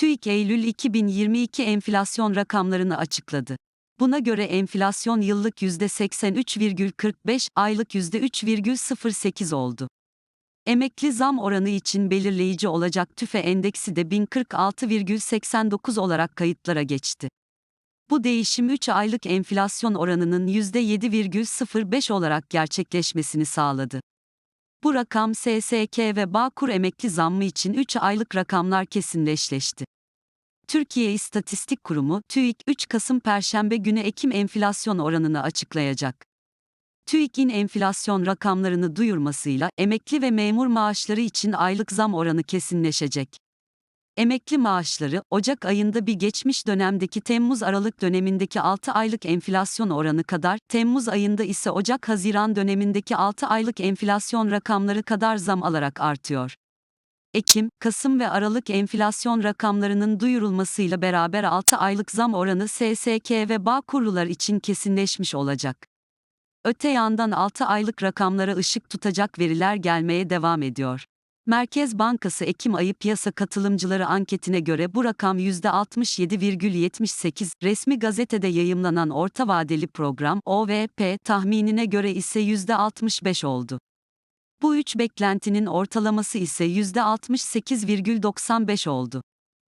TÜİK Eylül 2022 enflasyon rakamlarını açıkladı. Buna göre enflasyon yıllık %83,45, aylık %3,08 oldu. Emekli zam oranı için belirleyici olacak tüfe endeksi de 1046,89 olarak kayıtlara geçti. Bu değişim 3 aylık enflasyon oranının %7,05 olarak gerçekleşmesini sağladı. Bu rakam SSK ve Bağkur emekli zammı için 3 aylık rakamlar kesinleşleşti. Türkiye İstatistik Kurumu, TÜİK 3 Kasım Perşembe günü Ekim enflasyon oranını açıklayacak. TÜİK'in enflasyon rakamlarını duyurmasıyla emekli ve memur maaşları için aylık zam oranı kesinleşecek. Emekli maaşları, Ocak ayında bir geçmiş dönemdeki Temmuz-Aralık dönemindeki 6 aylık enflasyon oranı kadar, Temmuz ayında ise Ocak-Haziran dönemindeki 6 aylık enflasyon rakamları kadar zam alarak artıyor. Ekim, Kasım ve Aralık enflasyon rakamlarının duyurulmasıyla beraber 6 aylık zam oranı SSK ve Bağkurlular için kesinleşmiş olacak. Öte yandan 6 aylık rakamlara ışık tutacak veriler gelmeye devam ediyor. Merkez Bankası Ekim ayı piyasa katılımcıları anketine göre bu rakam %67,78, resmi gazetede yayımlanan orta vadeli program OVP tahminine göre ise %65 oldu. Bu üç beklentinin ortalaması ise %68,95 oldu.